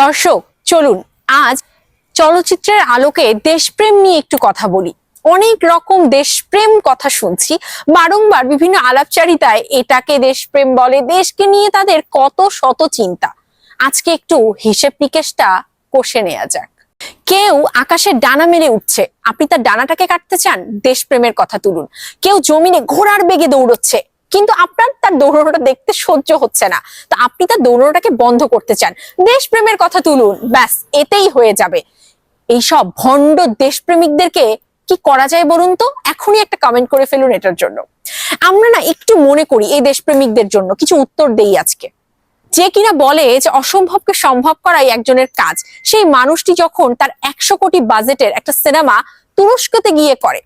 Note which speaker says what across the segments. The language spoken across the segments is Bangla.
Speaker 1: দর্শক, চলুন, আজ চলচ্চিত্রের আলোকে দেশপ্রেম নিয়ে একটু কথা বলি। অনেক রকম দেশপ্রেম কথা শুনছি, বারংবার বিভিন্ন আলাপচারিতায় এটাকে দেশপ্রেম বলে, দেশকে নিয়ে তাদের কত শত চিন্তা। আজকে একটু হিসেব নিকেশটা কষে নেওয়া যাক। কেউ আকাশের ডানা মেরে উঠছে, আপনি তার ডানাটাকে কাটতে চান? দেশপ্রেমের কথা তুলুন। কেউ জমিনে ঘোড়ার বেগে দৌড়চ্ছে কিন্তু আপনার তার দৌড়ানোটা দেখতে সহ্য হচ্ছে না। তো আপনি তার দৌড়ানোটাকে বন্ধ করতে চান। দেশপ্রেমের কথা তুলুন, ব্যাস, এতেই হয়ে যাবে। এইসব ভণ্ড দেশপ্রেমিকদেরকে কি করা যায় বলুন তো? এখনই একটা কমেন্ট করে ফেলুন এটার জন্য। আমরা না একটু মনে করি এই দেশপ্রেমিকদের জন্য, কিছু উত্তর দেই আজকে। যে কিনা বলে যে অসম্ভবকে সম্ভব করাই একজনের কাজ। সেই মানুষটি যখন তার একশো কোটি বাজেটের একটা সিনেমা তুরস্কতে গিয়ে করে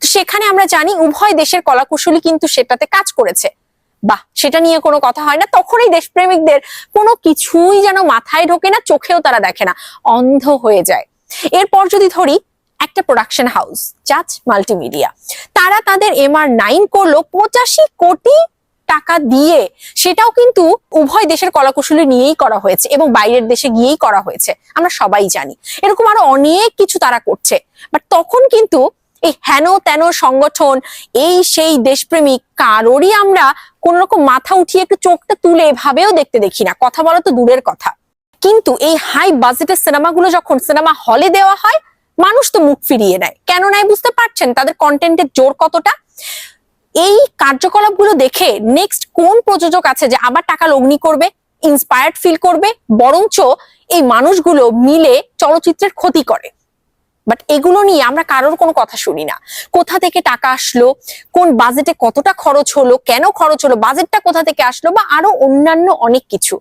Speaker 1: তো সেখানে আমরা জানি উভয় দেশের কলাকুশলী কিন্তু সেটাতে কাজ করেছে। বাহ, সেটা নিয়ে কোনো কথা হয় না। তখন এই দেশপ্রেমিকদের কোনো কিছুই যেন মাথায় ঢোকে না, চোখেও তারা দেখে না, অন্ধ হয়ে যায়। এরপর যদি ধরি একটা প্রোডাকশন হাউস জাজ মাল্টিমিডিয়া তারা তাদের এমআর নাইন করল পঁচাশি কোটি টাকা দিয়ে। সেটাও কিন্তু উভয় দেশের কলাকুশলী নিয়েই করা হয়েছে এবং বাইরের দেশে গিয়েই করা হয়েছে। আমরা সবাই জানি। এরকম আরও অনেক কিছু তারা করছে। বাট তখন কিন্তু এই হেন তেন সংগঠন, এই সেই দেশপ্রেমিক কারোরই আমরা কোন রকম মাথা উঠিয়ে একটু চোখটা তুলে এভাবেও দেখতে দেখি না। কথা বলা তো দূরের কথা। কিন্তু এই হাই বাজেটের সিনেমাগুলো যখন সিনেমা হলে দেওয়া হয়, মানুষ তো মুখ ফিরিয়ে নেয়। কেন নেয় বুঝতে পারছেন তাদের কন্টেন্টের জোর কতটা? এই কার্যকলাপগুলো দেখে নেক্সট কোন প্রযোজক আছে যে আবার টাকা লগ্নি করবে ইন্সপায়ার্ড ফিল করবে, বরঞ্চ এই মানুষগুলো মিলে চলচ্চিত্রের ক্ষতি করে। বাট এগুলো নিয়ে আমরা কারোর কোনো কথা শুনি না। কোথা থেকে টাকা আসলো, কোন বাজেটে কতটা খরচ হলো, কেন খরচ হলো বাজেটটা কোথা থেকে আসলো বা আরও অন্যান্য অনেক কিছু।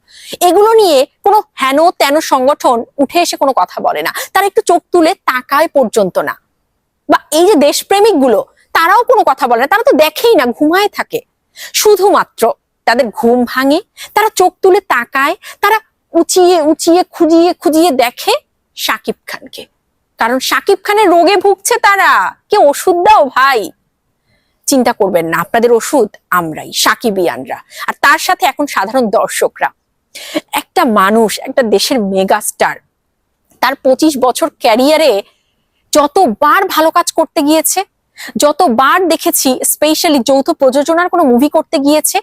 Speaker 1: এগুলো নিয়ে কোনো হেন তেন সংগঠন উঠে এসে কোনো কথা বলে না। তারা একটু চোখ তুলে তাকায় পর্যন্ত না। বা এই যে দেশপ্রেমিকগুলো তারাও কোনো কথা বলে না। তারা তো দেখেই না, ঘুমায় থাকে। শুধুমাত্র তাদের ঘুম ভাঙে, তারা চোখ তুলে তাকায়, তারা উঁচিয়ে উঁচিয়ে, খুঁজিয়ে খুঁজিয়ে দেখে সাকিব খানকে। কারণ সাকিব খানের রোগে ভুগছে তারা। কে ওষুধ দাও ভাই? চিন্তা করবেন না, আপনাদের ওষুধ আমরাই, সাকিবিয়ানরা। আর তার সাথে এখন সাধারণ দর্শকরা। একটা মানুষ, একটা দেশের মেগাস্টার, তার পঁচিশ বছর ক্যারিয়ারে যতবার ভালো কাজ করতে গিয়েছে, যতবার দেখেছি স্পেশালি যৌথ প্রযোজনার কোনো মুভি করতে গিয়েছে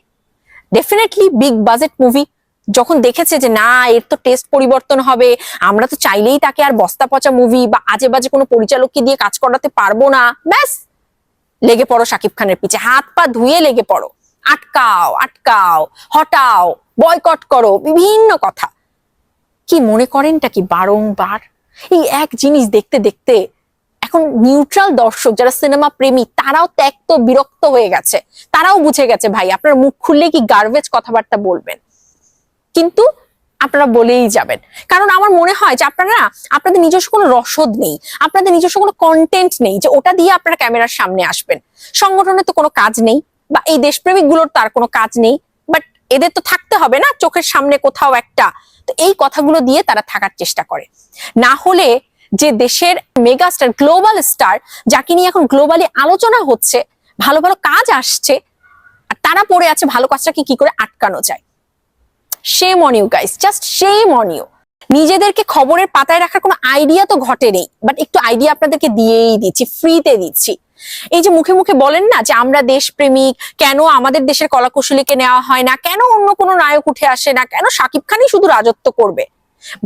Speaker 1: ডেফিনেটলি বিগ বাজেট মুভি যখন দেখেছে যে, না, এর তো টেস্ট পরিবর্তন হবে, আমরা তো চাইলেই তাকে আর বস্তা পচা মুভি বা আজে বাজে কোনো পরিচালককে দিয়ে কাজ করাতে পারব না। ব্যাস, লেগে পড়ো শাকিব খানের পিছে। হাত পা ধুয়ে লেগে পড়ো। আটকাও আটকাও, হটাও বয়কট করো, বিভিন্ন কথা। কি মনে করেনটা কি বারংবার? এই এক জিনিস দেখতে দেখতে এখন নিউট্রাল দর্শক যারা সিনেমা প্রেমী, তারাও ত্যক্ত, বিরক্ত হয়ে গেছে। তারাও বুঝে গেছে, ভাই, আপনার মুখ খুললে কি গার্বেজ কথাবার্তা বলবেন? কিন্তু আপনারা বলেই যাবেন। কারণ আমার মনে হয় যে আপনারা, আপনাদের নিজস্ব কোনো রসদ নেই, আপনাদের নিজস্ব কোনো কন্টেন্ট নেই যে ওটা দিয়ে আপনারা ক্যামেরার সামনে আসবেন। সংগঠনের তো কোনো কাজ নেই বা এই দেশপ্রেমিকগুলোর তার কোনো কাজ নেই বাট এদের তো থাকতে হবে না, চোখের সামনে কোথাও একটা। তো এই কথাগুলো দিয়ে তারা থাকার চেষ্টা করে। না হলে যে দেশের মেগাস্টার, গ্লোবাল স্টার, যাকে নিয়ে এখন গ্লোবালি আলোচনা হচ্ছে, ভালো ভালো কাজ আসছে, আর তারা পড়ে আছে ভালো কাজটাকে কি করে আটকানো যায়? Shame on you guys just shame on you নিজেদেরকে খবরের পাতায় রাখার কোনো আইডিয়া তো ঘটে নেই বাট একটু আইডিয়া আপনাদেরকে দিয়েই দিচ্ছি ফ্রিতে দিচ্ছি। এই যে মুখে মুখে বলেন না যে আমরা দেশপ্রেমিক, কেন আমাদের দেশের কলাকুশলীকে নেওয়া হয় না, কেন অন্য কোনো নায়ক উঠে আসে না, কেন সাকিব খানই শুধু রাজত্ব করবে?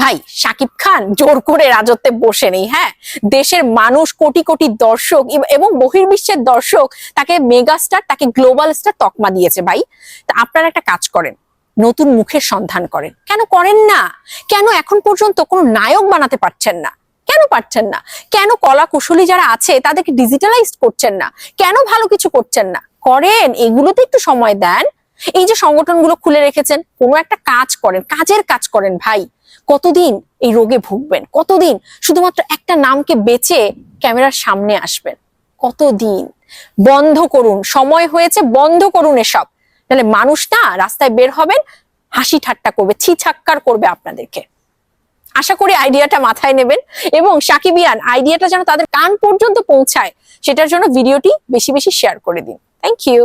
Speaker 1: ভাই, সাকিব খান জোর করে রাজত্বে বসে নেই হ্যাঁ? দেশের মানুষ, কোটি কোটি দর্শক এবং বহির্বিশ্বের দর্শক তাকে মেগাস্টার, তাকে গ্লোবাল স্টার তকমা দিয়েছে ভাই। তা আপনারা একটা কাজ করেন নতুন মুখের সন্ধান করেন। কেন করেন না? কেন এখন পর্যন্ত কোনো নায়ক বানাতে পারছেন না? কেন পারছেন না? কেন কলা কুশলী যারা আছে তাদেরকে ডিজিটালাইজ করছেন না? কেন ভালো কিছু করছেন না? করেন, এগুলোতে একটু সময় দেন। এই যে সংগঠনগুলো খুলে রেখেছেন, কোনো একটা কাজ করেন, কাজের কাজ করেন ভাই। কতদিন এই রোগে ভুগবেন? কতদিন? শুধুমাত্র একটা নামকে বেচে ক্যামেরার সামনে আসবেন। কতদিন? বন্ধ করুন, সময় হয়েছে, বন্ধ করুন এসব। তাহলে মানুষ না রাস্তায় বের হবেন, হাসি ঠাট্টা করবে ছি ছাক্কার করবে আপনাদেরকে। আশা করি আইডিয়াটা মাথায় নেবেন এবং সাকিবিয়ান, আইডিয়াটা যেন তাদের কান পর্যন্ত পৌঁছায়, সেটার জন্য ভিডিওটি বেশি বেশি শেয়ার করে দিন। Thank you